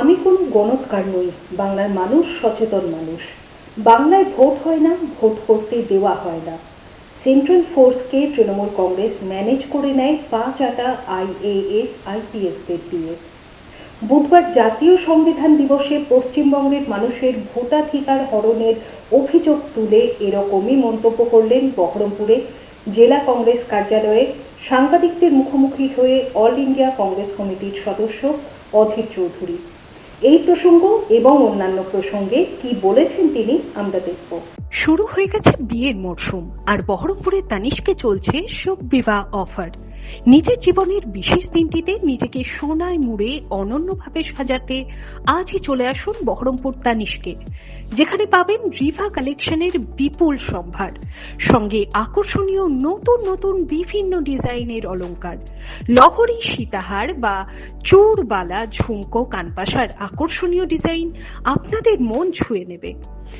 আমি কোনো গণৎকার নই, বাংলার মানুষ সচেতন মানুষ। বাংলায় ভোট হয় না, ভোট করতে দেওয়া হয় না। সেন্ট্রাল ফোর্সকে তৃণমূল কংগ্রেস ম্যানেজ করে নেয় পাঁচ আটা আইএএস আইপিএসদের দিয়ে। বুধবার জাতীয় সংবিধান দিবসে পশ্চিমবঙ্গের মানুষের ভোটাধিকার হরণের অভিযোগ তুলে এরকমই মন্তব্য করলেন বহরমপুরে জেলা কংগ্রেস কার্যালয়ে সাংবাদিকদের মুখোমুখি হয়ে অল ইন্ডিয়া কংগ্রেস কমিটির সদস্য অধীর চৌধুরী। এই প্রসঙ্গ এবং অন্যান্য প্রসঙ্গে কি বলেছেন তিনি আমরা দেখব। শুরু হয়ে গেছে বিয়ের মরশুম, আর বহরমপুরের তানিশকে চলছে শোক বিবাহ অফার। নিজের জীবনের বিশেষ দিনটিতে নিজেকে সোনায় মুড়ে অনন্যভাবে সাজাতে আজই চলে আসুন বহরমপুর তানিশকে, যেখানে পাবেন রিভা কালেকশনের বিপুল সম্ভার, সঙ্গে আকর্ষণীয় নতুন নতুন বিভিন্ন ডিজাইনের অলংকার, লহরী সীতাহার বা চূড়বালা ঝুমকো কানপাশার আকর্ষণীয় ডিজাইন আপনাদের মন ছুঁয়ে নেবে।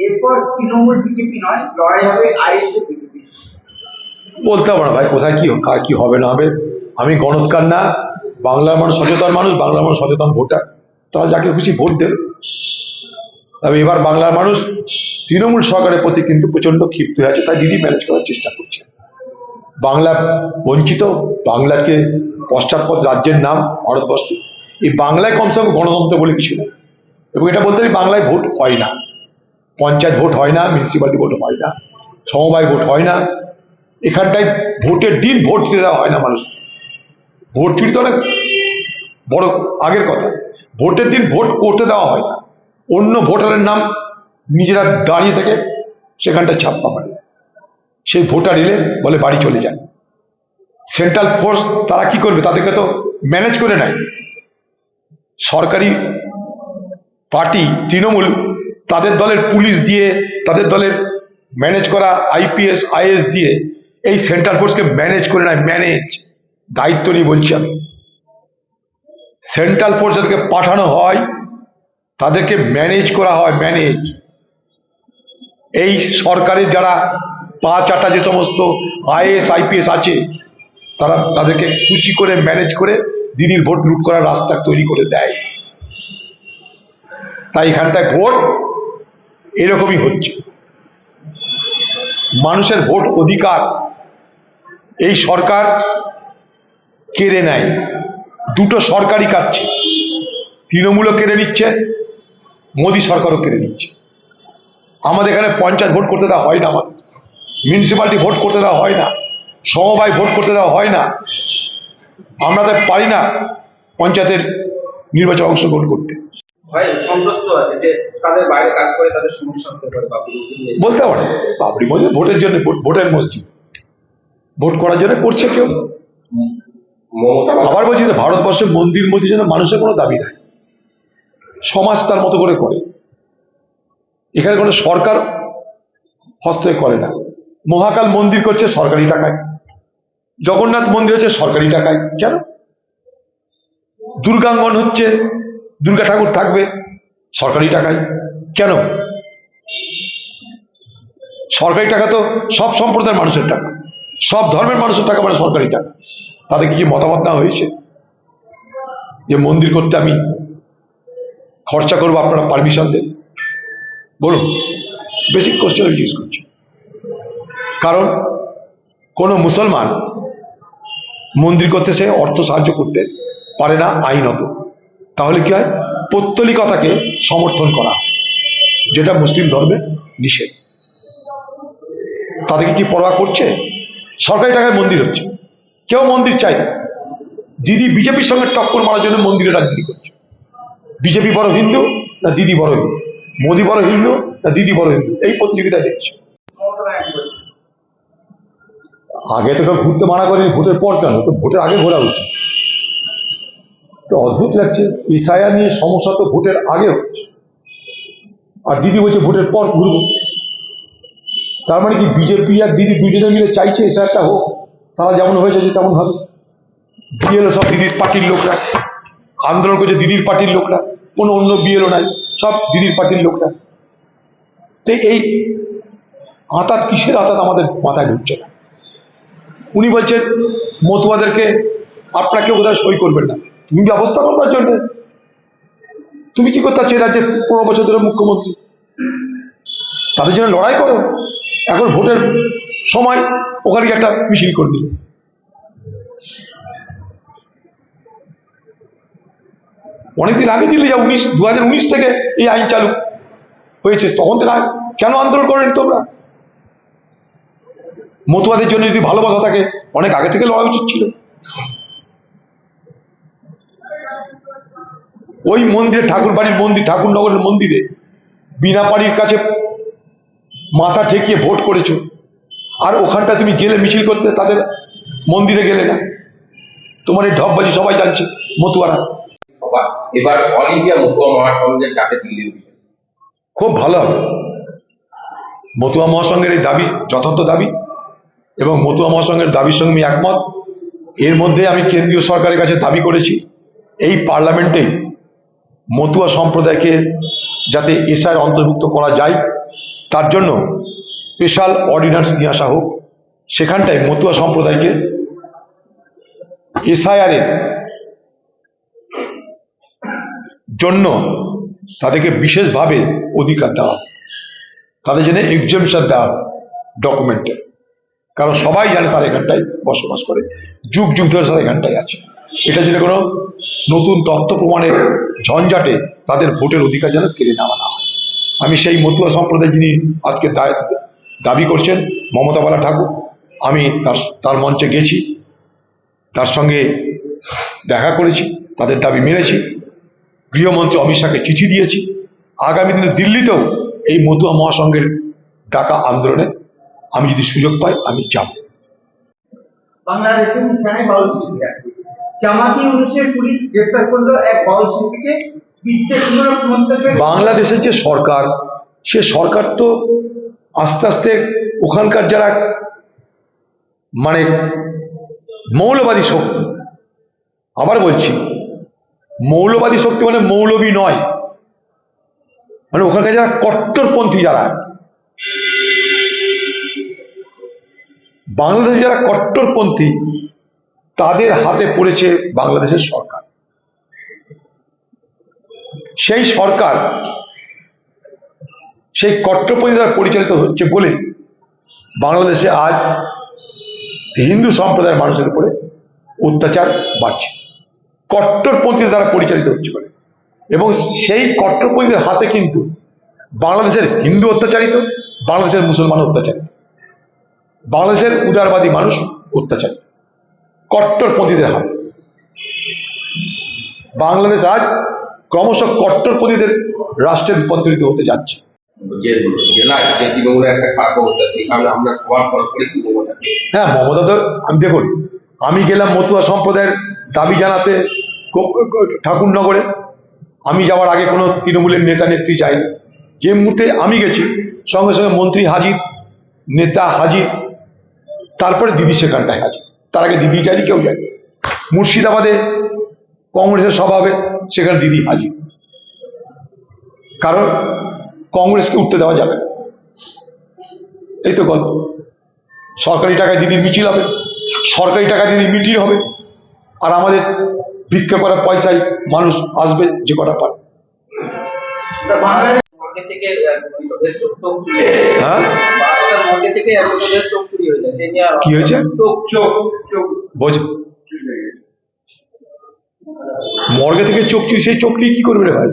এরপর তৃণমূল বিজেপি নয়, লড়াই হবে আইএসএফ বিজেপি। বলতে পারব না ভাই, কোথায় কি কার কি হবে না হবে। আমি গণৎকার না, বাংলার মানুষ সচেতন মানুষ, বাংলার মানুষ সচেতন ভোটার। তারা যাকে খুশি ভোট দেবে। তবে এবার বাংলার মানুষ, তৃণমূল সরকারের প্রতি কিন্তু প্রচণ্ড ক্ষিপ্ত হয়ে আছে, তাই দিদি ম্যানেজ করার চেষ্টা করছে। বাংলা বঞ্চিত, বাংলাকে পশ্চাৎপদ রাজ্যের নাম, ভারতবর্ষ। এই বাংলায় কমসে কম গণতন্ত্র বলে কিছু নেই। এবং এটা বলতে পারি বাংলায় ভোট হয় না। পঞ্চায়েত ভোট হয় না মিউনিসিপ্যালিটি ভোট হয় না, সমবায় ভোট হয় না। এখানটায় ভোটের দিন ভোট দিতে দেওয়া হয় না মানুষ। ভোট চুরি তো অনেক বড় আগের কথা। ভোটের দিন ভোট করতে দেওয়া হয় না। অন্য ভোটারের নাম নিজেরা দাঁড়িয়ে থেকে সেখানটা ছাপ্পা মারে। সেই ভোটার এলে বলে, বাড়ি চলে যান সেন্ট্রাল ফোর্স তারা কি করবে? তাদেরকে তো ম্যানেজ করে নেয়। সরকারি পার্টি তৃণমূল তাদের দলের পুলিশ দিয়ে, তাদের দলের ম্যানেজ করা আইপিএস আইএস দিয়ে এই সেন্ট্রাল ফোর্সকে ম্যানেজ করে নেয় ম্যানেজ দায়িত্ব নিয়ে বলছি আমি। সেন্ট্রাল ফোর্স যাদেরকে পাঠানো হয়, তাদেরকে ম্যানেজ করা হয় ম্যানেজ এই সরকারের যারা পা চাটা যে সমস্ত আইএস আইপিএস আছে, তারা তাদেরকে খুশি করে ম্যানেজ করে দিদির ভোট লুট করার রাস্তা তৈরি করে দেয়। তাই এখানটায় ভোট এরকমই হচ্ছে। মানুষের ভোট অধিকার এই সরকার কেড়ে নেয়। দুটো সরকারই কাটছে। তৃণমূলও কেড়ে নিচ্ছে, মোদী সরকারও কেড়ে নিচ্ছে। আমাদের এখানে পঞ্চায়েত ভোট করতে দেওয়া হয় না আমাদের। মিউনিসিপ্যালিটি ভোট করতে দেওয়া হয় না। সমবায় ভোট করতে দেওয়া হয় না। আমরা তো পারি না পঞ্চায়েতের নির্বাচনে অংশগ্রহণ করতে। ভয় সন্ত্রস্ত আছে যে তাদের বাইরে কাজ করে তাদের সমস্যা হতে পারে বাবুর বলতে পারে। বাবরি মসজিদ ভোটের জন্য ভোটের মসজিদ। ভোট করার জন্য করছে কেউ? আবার বলছি যে ভারতবর্ষে মন্দির মসজিদ জন্য মানুষের কোনো দাবি নাই। সমাজ তার মতো করে করে। এখানে কোনো সরকার হস্তক্ষেপ করে না। মহাকাল মন্দির করছে সরকারি টাকায়। জগন্নাথ মন্দির হচ্ছে সরকারি টাকায়। কেন? দুর্গাঙ্গন হচ্ছে দুর্গা ঠাকুর থাকবে সরকারি টাকায়। কেন? সরকারি টাকা তো সব সম্প্রদায়ের মানুষের টাকা। সব ধর্মের মানুষের টাকা মানে সরকারি টাকা। তাদের কি মতামত না হয়েছে? যে মন্দির করতে আমি খরচা করব আপনারা পারমিশন দেন? বলুন। বেসিক কোশ্চেন জিজ্ঞেস করছি। কারণ কোনো মুসলমান মন্দির করতে সে অর্থ সাহায্য করতে পারে না আইনত। তাহলে কি হয়? পৌত্তলিকতাকে সমর্থন করা। যেটা মুসলিম ধর্মে নিষেধ। তাদেরকে কি পরোয়া করছে? সরকারি টাকায় মন্দির হচ্ছে। কেউ মন্দির চাই না। দিদি বিজেপির সঙ্গে টক্কর মারার জন্য মন্দিরে রাজনীতি করছে। বিজেপি বড় হিন্দু না দিদি বড় হিন্দু? মোদি বড় হিন্দু না দিদি বড় হিন্দু? এই প্রতিযোগিতায় দেখছে। আগে তো কেউ ঘুরতে মানা করেনি, ভোটের পর কেন? তো ভোটের আগে ঘোরা উচিত। তো অদ্ভুত লাগছে, ইসায়া নিয়ে সমস্যা তো ভোটের আগে হচ্ছে। আর দিদি বলছে ভোটের পর ঘুরবো। তার মানে কি বিজেপি আর দিদি দুজনে মিলে চাইছে এসআরটা হোক, তারা যেমন হয়েছে তেমন হবে। বিএলও সব দিদির পার্টির লোকরা, আন্দোলন করছে দিদির পার্টির লোকরা, কোনো অন্য বিএলও নাই, সব দিদির পার্টির লোকরা। তো এই আতাত কিসের আতাত আমাদের মাথায় ঢুকছে না। উনি বলছেন, মতুয়াদেরকে আপনাকে বোধহয় সই করবেন না। তুমি ব্যবস্থা করবার জন্য? তুমি কি করতে এই রাজ্যের পনেরো বছর ধরে মুখ্যমন্ত্রী? তাদের জন্য লড়াই করো। এখন ভোটের সময়, ওখানে একটা মিছিল করে দিল। অনেকদিন আগে দিলে যা উনিশ দু থেকে এই আইন চালু হয়েছে। তখন থেকে কেন আন্দোলন করেনি তোমরা? মতুয়াদের জন্য যদি ভালোবাসা থাকে, অনেক আগে থেকে লড়া উচিত ছিল। ওই মন্দিরে ঠাকুর বাড়ির মন্দির ঠাকুরনগরের মন্দিরে বিনা বাড়ির কাছে মাথা ঠেকিয়ে ভোট করেছ। আর ওখানটা তুমি গেলে মিছিল করতে তাদের মন্দিরে গেলে না। তোমার এই ঢপবাজি সবাই জানছে মতুয়ারা। এবার অল ইন্ডিয়া মতুয়া মহাসংঘের ডাকে দিল্লি খুব ভালো হবে। মতুয়া মহাসংঘের এই দাবি যথার্থ দাবি এবং মতুয়া মহাসংঘের দাবির সঙ্গে আমি একমত। এর মধ্যে আমি কেন্দ্রীয় সরকারের কাছে দাবি করেছি এই পার্লামেন্টে মতুয়া সম্প্রদায়কে যাতে এসআর অন্তর্ভুক্ত করা যায়, তার জন্য স্পেশাল অর্ডিন্যান্স নিয়ে আসা হোক। সেখানটায় মতুয়া সম্প্রদায়কে এসআইআর এর জন্য তাদেরকে বিশেষভাবে অধিকার দেওয়া। তাদের জন্য এক্সামশন দেওয়া ডকুমেন্টে কারণ সবাই জানে তারা এখানটায় বসবাস করে। যুগ যুগ ধরে তারা এখানটায় আছে। এটা যেন কোনো নতুন তথ্য প্রমাণের ঝঞ্ঝাটে তাদের ভোটের অধিকার যেন কেড়ে নেওয়া না হয়। আমি সেই মতুয়া সম্প্রদায় যিনি আজকে দাবি করছেন, মমতা বালা ঠাকুর, আমি তার তার মঞ্চে গেছি, তার সঙ্গে দেখা করেছি, তাদের দাবি মেনেছি, গৃহমন্ত্রী অমিত শাহকে চিঠি দিয়েছি। আগামী দিনে দিল্লিতেও এই মতুয়া মহাসংঘের ডাকা আন্দোলনে আমি যদি সুযোগ পাই, আমি যাব। বাংলাদেশের নিশানায় বাউল শিল্পী আছে জামাতি ইউনুসের পুলিশ গ্রেপ্তার করল এক বাউল শিল্পীকে। বাংলাদেশের যে সরকার, সে সরকার তো আস্তে আস্তে ওখানকার যারা মানে মৌলবাদী শক্তি, আবার বলছি, মৌলবাদী শক্তি মানে মৌলবী নয়। মানে ওখানকার যারা কট্টরপন্থী যারা বাংলাদেশে যারা কট্টরপন্থী, তাদের হাতে পড়েছে বাংলাদেশের সরকার। সেই সরকার, সেই কট্টরপন্থী দ্বারা পরিচালিত হচ্ছে বলে বাংলাদেশে আজ হিন্দু সম্প্রদায়ের মানুষের উপরে অত্যাচার বাড়ছে। কট্টরপন্থী দ্বারা পরিচালিত হচ্ছে বলে। এবং সেই কট্টরপন্থীদের হাতে কিন্তু বাংলাদেশের হিন্দু অত্যাচারিত, বাংলাদেশের মুসলমান অত্যাচারিত। বাংলাদেশের উদারবাদী মানুষ অত্যাচারিত কট্টরপন্থীদের হাতে বাংলাদেশ আজ ক্রমশ কট্টরপন্থীদের রাষ্ট্রে রূপান্তরিত হতে যাচ্ছে। হ্যাঁ মমতা তো আমি দেখুন আমি গেলাম মতুয়া সম্প্রদায়ের দাবি জানাতে ঠাকুরনগরে। আমি যাওয়ার আগে কোনো তৃণমূলের নেতা নেত্রী যায়নি। যে মুহূর্তে আমি গেছি সঙ্গে সঙ্গে মন্ত্রী হাজির নেতা হাজির তারপরে দিদি সেখানটায় হাজির। তার আগে দিদি যায়নি কেউ যায়নি মুর্শিদাবাদে কংগ্রেসের সভা সেখানে দিদি হাজির। কারণ কংগ্রেসকে উঠতে দেওয়া যাবে এই তো গল্প। সরকারি টাকায় দিদির মিছিল হবে, সরকারি টাকা দিদির মিটিং হবে, আর আমাদের ভিক্ষা করা পয়সায় মানুষ আসবে যে কটা পারে মর্গে থেকে আহ, চোখ চুরি হ্যাঁ বাসটার মর্গে থেকে এক চোখ চুরি হয়ে যায়। সেই নিয়ে কি হয়েছে? চোখ চোখ চোখ। বোঝ। মর্গে থেকে চোখ তুই সেই চোখ নিয়ে কি করবে রে ভাই?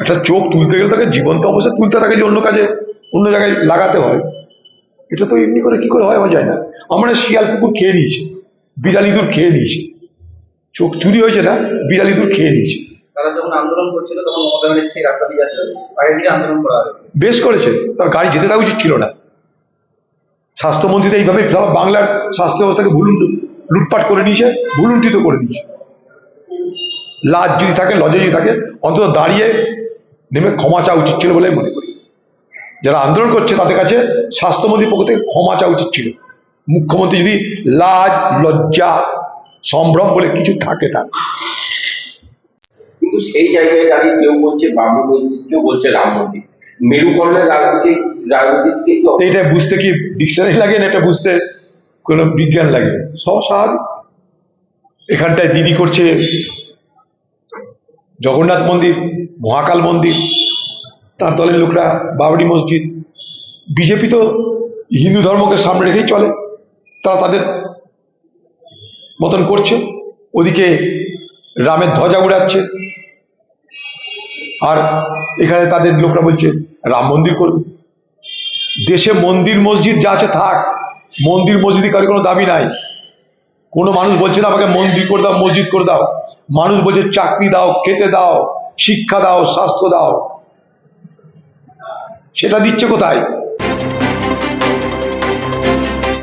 একটা চোখ তুলতে গেলে তাকে জীবন্ত অবস্থায় তুলতে থাকে যে অন্য কাজে অন্য জায়গায় লাগাতে হয়। এটা তো এমনি করে কি করে হয় যায় না। আমরা শিয়াল কুকুর খেয়ে নিয়েছে বিড়াল ইঁদুর খেয়ে নিয়েছে। চোখ চুরি হয়েছে না বিড়াল ইঁদুর খেয়ে নিয়েছে। তারা যখন আন্দোলন করছিল, তখন মমতা ব্যানার্জি সেই রাস্তা দিয়ে যাচ্ছিল। আন্দোলন করা হয়েছে। বেশ করেছে। তার গাড়ি যেতে দেওয়া উচিত ছিল না। স্বাস্থ্যমন্ত্রী তো এইভাবে বাংলার স্বাস্থ্য ব্যবস্থাকে লুটপাট করে নিয়েছে, ভুলুণ্ঠিত করে দিয়েছে। লাজ যদি থাকে, লজে যদি থাকে, অন্তত দাঁড়িয়ে নেমে ক্ষমা চাওয়া উচিত ছিল বলে মনে করি। যারা আন্দোলন করছে, তাদের কাছে স্বাস্থ্যমন্ত্রীর পক্ষ থেকে ক্ষমা চাওয়া উচিত ছিল। মুখ্যমন্ত্রী যদি লাজ, লজ্জা, সম্ভ্রম বলে কিছু থাকে তার সেই জায়গায় দাঁড়িয়ে কেউ বলছে বাবরি মসজিদ কেউ বলছে রাম মন্দির। মেরুকরণের রাজনীতি, রাজনীতিকে এটা বুঝতে কি ডিকশনারি লাগে না? এটা বুঝতে কোনো বিজ্ঞান লাগে? সব এখানটায় দিদি করছে জগন্নাথ মন্দির, মহাকাল মন্দির, তার দলের লোকরা বাবরি মসজিদ। বিজেপি তো হিন্দু ধর্মকে সামনে রেখেই চলে। তারা তাদের মতন করছে। ওদিকে রামের ধ্বজা উড়াচ্ছে। আর এখানে তাদের লোকরা বলছে, রাম মন্দির করবে দেশে মন্দির মসজিদ যা আছে থাক, মন্দির মসজিদে কারও কোনো দাবি নাই। কোনো মানুষ বলছে না, আমাকে মন্দির করে দাও, মসজিদ করে দাও। মানুষ বলছে, চাকরি দাও, খেতে দাও, শিক্ষা দাও, স্বাস্থ্য দাও। সেটা দিচ্ছে কোথায়?